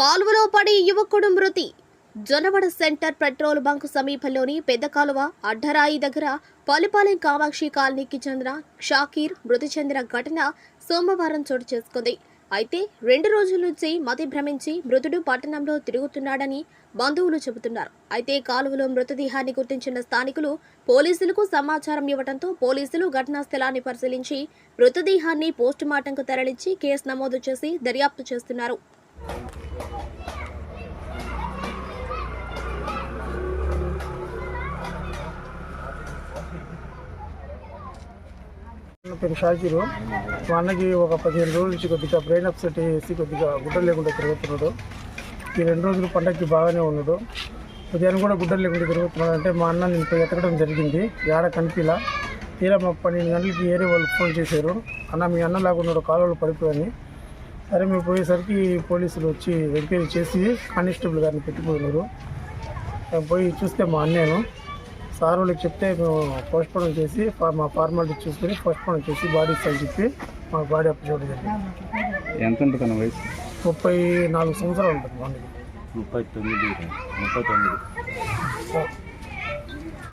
కాలువలో పడి యువకుడు మృతి. జొనవడ సెంటర్ పెట్రోల్ బంక్ సమీపంలోని పెద్ద కాలువ అడ్డరాయి దగ్గర పలుపాలెం కామాక్షి కాలనీకి చెందిన షాకీర్ మృతి చెందిన ఘటన సోమవారం చోటు చేసుకుంది. అయితే రెండు రోజుల నుంచి మతి భ్రమించి మృతుడు పట్టణంలో తిరుగుతున్నాడని బంధువులు చెబుతున్నారు. అయితే కాలువలో మృతదేహాన్ని గుర్తించిన స్థానికులు పోలీసులకు సమాచారం ఇవ్వడంతో పోలీసులు ఘటనా స్థలాన్ని పరిశీలించి మృతదేహాన్ని పోస్టుమార్టంకు తరలించి కేసు నమోదు చేసి దర్యాప్తు చేస్తున్నారు. పేరు షాకీరు. మా అన్నకి ఒక పదిహేను రోజుల నుంచి కొద్దిగా బ్రెయిన్ అప్సెట్ వేసి కొద్దిగా గుడ్డలు లేకుండా తిరుగుతున్నాడు. ఈ రెండు రోజులు పండగకి బాగానే ఉన్నాడు. ఉదయం కూడా గుడ్డలు లేకుండా తిరుగుతున్నాడు అంటే మా అన్న నేను పోయి ఎతకడం జరిగింది. ఏడ కనిపిలా? తీరా మా పన్నెండు గంటలకి ఏరే వాళ్ళు ఫోన్ చేశారు. అన్న మీ అన్న లాగున్నాడు కాలువలు పడిపోయని. సరే మేము పోయేసరికి పోలీసులు వచ్చి ఎంక్వైరీ చేసి కానిస్టేబుల్ గారిని పెట్టుకున్నారు. పోయి చూస్తే మా అన్నేను సార్ వాళ్ళకి చెప్తే మేము పోస్ట్ పోన్ చేసి మా ఫార్మాలిటీ చూసుకొని పోస్ట్ పోన్ చేసి బాడీ ఇస్తామని చెప్పి మాకు బాడీ అప్ చేయడం జరిగింది. ఎంత ఉంటుంది తన వయసు? ముప్పై నాలుగు సంవత్సరాలు ఉంటుంది. మనకి ముప్పై తొమ్మిది. ముప్పై తొమ్మిది.